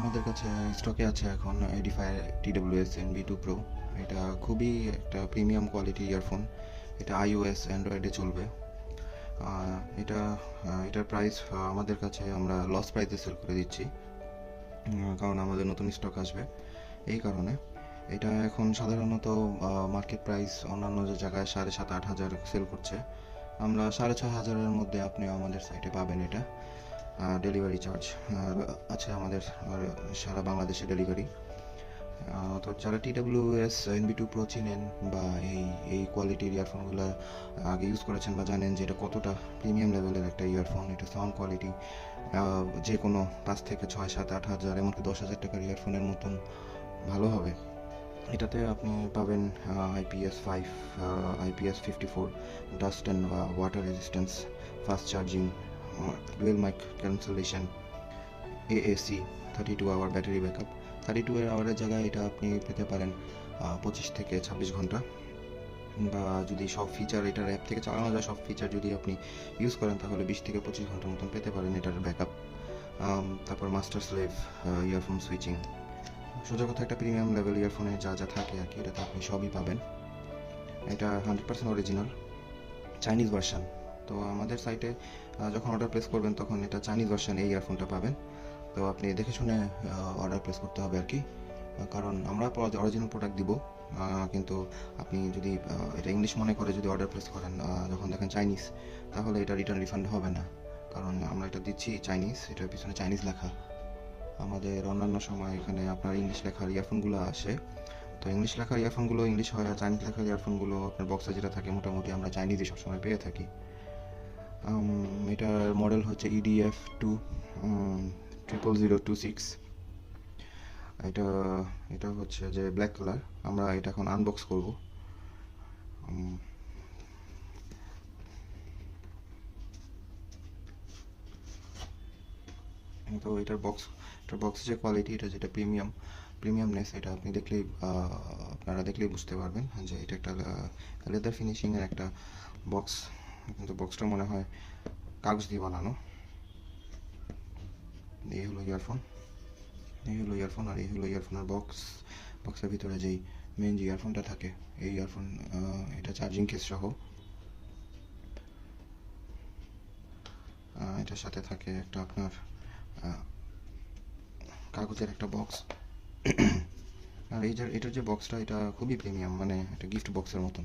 আমাদের কাছে স্টকে আছে এখন Edifier TWS N B two pro এটা খুবই একটা প্রিমিয়াম কোয়ালিটি ইয়ারফোন এটা আইওএস অ্যান্ড্রয়েডে চলবে। এটা এটার প্রাইস আমাদের কাছে আমরা লস প্রাইসে সেল করে দিচ্ছি। কারণ আমাদের নতুন স্টক আসবে। এই কারণে। এটা এখন সাধারণত মার্কেট প্রাইস অন্যান্য যে জায়গায় সাড়ে সাত আট হাজার সেল করছে। আমরা সাড়ে ছয় হাজারের মধ্যে আপনি আমাদের সাইটে পাবেন এটা। ডেলিভারি চার্জ আছে আমাদের, আর সারা বাংলাদেশে ডেলিভারি তো যারা T W S NB two pro চিনেন বা এই এই কোয়ালিটির ইয়ারফোনগুলো আগে ইউজ করেছেন বা জানেন যে এটা কতটা প্রিমিয়াম লেভেলের একটা ইয়ারফোন এটা সাউন্ড কোয়ালিটি যে কোনো পাঁচ থেকে ছয়, সাত, আট হাজার, এমনকি দশ হাজার টাকার ইয়ারফোনের মতন ভালো হবে। এটাতে আপনি পাবেন IPS five IPS fifty four dust and water resistance fast charging dual mic cancellation AAC thirty two hour battery backup thirty two আওয়ারের জায়গায় এটা আপনি পেতে পারেন পঁচিশ থেকে ছাব্বিশ ঘণ্টা। বা যদি সব ফিচার এটার অ্যাপ থেকে চালানো যায়, সব ফিচার যদি আপনি ইউজ করেন, তাহলে বিশ থেকে পঁচিশ ঘণ্টার মতন পেতে পারেন এটার ব্যাকআপ তারপর মাস্টার স্লেভ ইয়ারফোন সুইচিং সোজা কথা, একটা প্রিমিয়াম লেভেল ইয়ারফোনে যা যা থাকে আর কি এটাতে আপনি সবই পাবেন। এটা hundred percent original Chinese version তো আমাদের সাইটে যখন অর্ডার প্লেস করবেন, তখন এটা চাইনিজ ভার্সান এই ইয়ারফোনটা পাবেন। তো আপনি দেখে শুনে অর্ডার প্লেস করতে হবে আর কি কারণ আমরা অরিজিনাল প্রোডাক্ট দিব কিন্তু আপনি যদি এটা ইংলিশ মনে করে যদি অর্ডার প্লেস করেন যখন দেখেন চাইনিজ তাহলে এটা রিটার্ন রিফান্ড হবে না। কারণ আমরা এটা দিচ্ছি চাইনিজ এটার পিছনে চাইনিজ লেখা। আমাদের অন্যান্য সময় এখানে আপনার ইংলিশ লেখার ইয়ারফোনগুলো আসে। তো ইংলিশ লেখার ইয়ারফোনগুলো ইংলিশ হয় আর চাইনিজ লেখার ইয়ারফোনগুলো আপনার বক্সে যেটা থাকে, মোটামুটি আমরা চাইনিজই সবসময় পেয়ে থাকি। এটার মডেল হচ্ছে EDF two triple zero two six এটা এটা হচ্ছে যে ব্ল্যাক কালার আমরা এটা এখন আনবক্স করব। তো এটার বক্স এটার বক্সের যে কোয়ালিটি এটা যেটা প্রিমিয়াম প্রিমিয়ামনেস এটা আপনি দেখলেই আপনারা দেখলেই বুঝতে পারবেন যে এটা একটা লেদার ফিনিশিংয়ের একটা বক্স কিন্তু বক্সটা মনে হয় কাগজ দিয়ে বানানো। এই হলো ইয়ারফোন এই হলো ইয়ারফোন আর এই হলো ইয়ারফোনের বক্স বক্সের ভিতরে যেই মেন যে ইয়ারফোনটা থাকে, এই ইয়ারফোন এটা চার্জিং কেস সহ। এটার সাথে থাকে একটা আপনার কাগজের একটা বক্স আর এই যে, এটার যে বক্সটা এটা খুবই প্রিমিয়াম মানে একটা গিফট বক্সের মতন।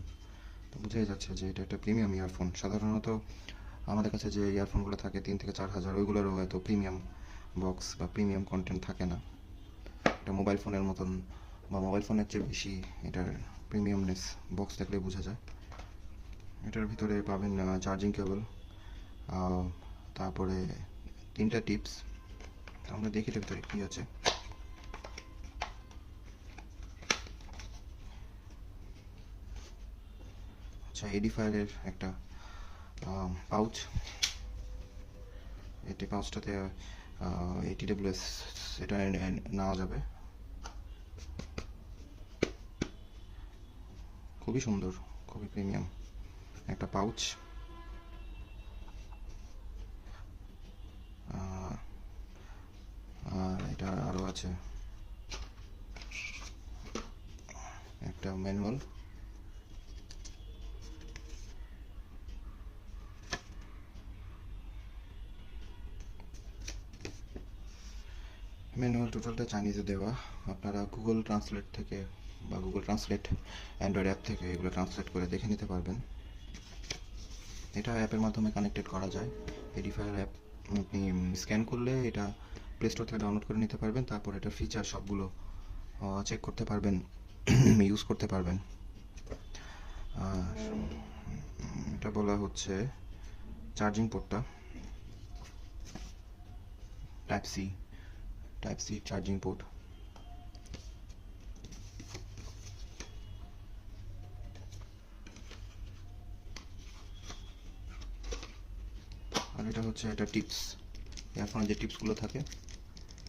তো বোঝাই যাচ্ছে যে এটা একটা প্রিমিয়াম ইয়ারফোন সাধারণত আমাদের কাছে যে ইয়ারফোনগুলো থাকে, তিন থেকে চার হাজার, ওইগুলোরও এত প্রিমিয়াম বক্স বা প্রিমিয়াম কন্টেন্ট থাকে না। এটা মোবাইল ফোনের মতন বা মোবাইল ফোনের চেয়ে বেশি এটার প্রিমিয়ামনেস বক্স দেখলে বোঝা যায়। এটার ভিতরে পাবেন চার্জিং কেবল তারপরে তিনটা টিপস আমরা দেখি এটার ভিতরে কী আছে। আচ্ছা এডিফায়ারের একটা পাউচ এটি পাউচটাতে এইটি ডাব্লিউএস এটা নেওয়া যাবে। খুবই সুন্দর, খুবই প্রিমিয়াম একটা পাউচ আর এটা আরও আছে। একটা ম্যানুয়াল ম্যানুয়াল টোটালটা চাইনিজে দেওয়া। আপনারা গুগল ট্রান্সলেট থেকে বা গুগল ট্রান্সলেট অ্যান্ড্রয়েড অ্যাপ থেকে এগুলো ট্রান্সলেট করে দেখে নিতে পারবেন। এটা অ্যাপের মাধ্যমে কানেক্টেড করা যায়। এডিফায়ার অ্যাপ আপনি স্ক্যান করলে এটা প্লে স্টোর থেকে ডাউনলোড করে নিতে পারবেন। তারপর এটার ফিচার সবগুলো চেক করতে পারবেন ইউজ করতে পারবেন। এটা বলা হচ্ছে charging পোর্টটা type C type C charging port আর এটা হচ্ছে এটা টিপস ইয়ারফোনের যে টিপসগুলো থাকে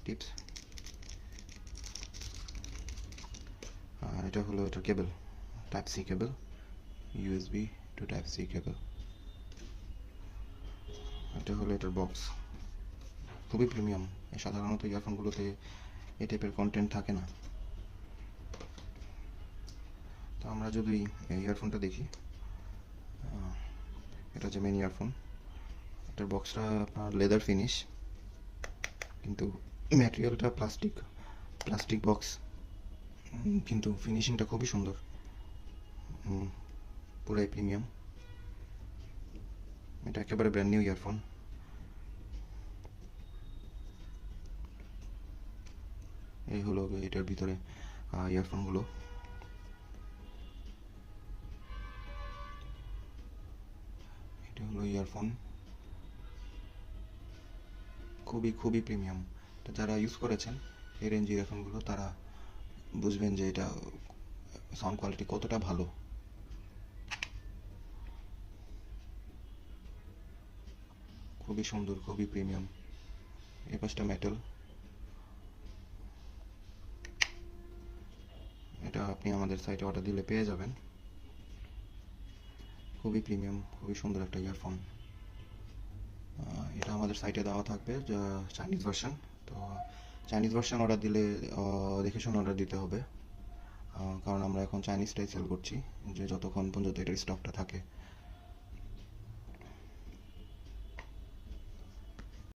টিপস আর এটা হলো এটা cable type C cable USB two type C cable এটা হলো এটার বক্স খুবই প্রিমিয়াম সাধারণত ইয়ারফোনগুলোতে এই টাইপের কন্টেন্ট থাকে না। তো আমরা যদি এই ইয়ারফোনটা দেখি এটা হচ্ছে মেন ইয়ারফোন এটার বক্সটা আপনার লেদার ফিনিশ কিন্তু ম্যাটেরিয়ালটা প্লাস্টিক প্লাস্টিক বক্স কিন্তু ফিনিশিংটা খুবই সুন্দর। পুরাই প্রিমিয়াম এটা একেবারে ব্র্যান্ড নিউ ইয়ারফোন এই হলো এটার ভিতরে ইয়ারফোনগুলো এটা হলো ইয়ারফোন খুবই খুবই প্রিমিয়াম তো যারা ইউজ করেছেন এই রেঞ্জ ইয়ারফোনগুলো তারা বুঝবেন যে এটা সাউন্ড কোয়ালিটি কতটা ভালো। খুবই সুন্দর, খুবই প্রিমিয়াম এ পাশটা মেটাল এটা আপনি আমাদের সাইটে অর্ডার দিলে পেয়ে যাবেন। খুবই প্রিমিয়াম খুবই সুন্দর একটা ইয়ারফোন এটা আমাদের সাইটে দেওয়া থাকবে চাইনিজ ভার্সন তো চাইনিজ ভার্সন অর্ডার দিলে দেখে শুনে অর্ডার দিতে হবে। কারণ আমরা এখন চাইনিজটাই সেল করছি, যে যতক্ষণ পর্যন্ত এটার স্টকটা থাকে।